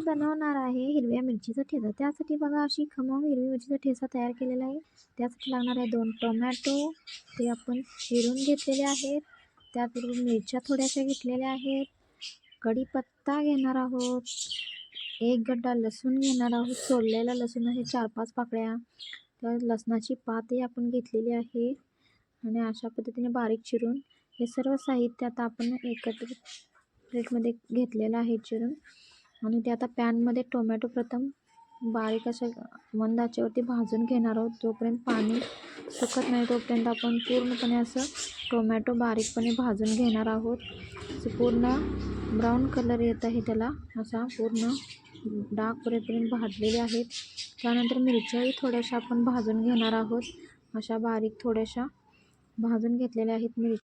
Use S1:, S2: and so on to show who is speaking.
S1: आज बनवणार आहे हिरव्या मिरचीचा ठेचा. त्यासाठी बघा अशी खमंग हिरवी मिरचीचा ठेचा तयार केलेला आहे. त्यासाठी लागणार आहे दोन टोमॅटो. ते आपण चिरून घेतलेले आहेत. त्याचबरोबर मिरच्या थोड्याशा घेतलेल्या आहेत. कढीपत्ता घेणार आहोत. एक गड्डा लसूण घेणार आहोत. सोललेला लसूण आहे चार पाच पाकळ्या. तर लसणाची पातही आपण घेतलेली आहे. आणि अशा पद्धतीने बारीक चिरून हे सर्व साहित्य आता आपण एकत्र प्लेटमध्ये घेतलेलं आहे चिरून. आणि ते आता पॅनमध्ये टोमॅटो प्रथम बारीक अशा मंद आचेवरती भाजून घेणार आहोत. जोपर्यंत पाणी सुकत नाही तोपर्यंत आपण पूर्णपणे असं टोमॅटो बारीकपणे भाजून घेणार आहोत. पूर्ण ब्राऊन कलर येत आहे त्याला. असा पूर्ण डाग पुरेपर्यंत भाजलेले आहेत. त्यानंतर मिरच्याही थोड्याशा आपण भाजून घेणार आहोत. अशा बारीक थोड्याशा भाजून घेतलेल्या आहेत मिरच्या.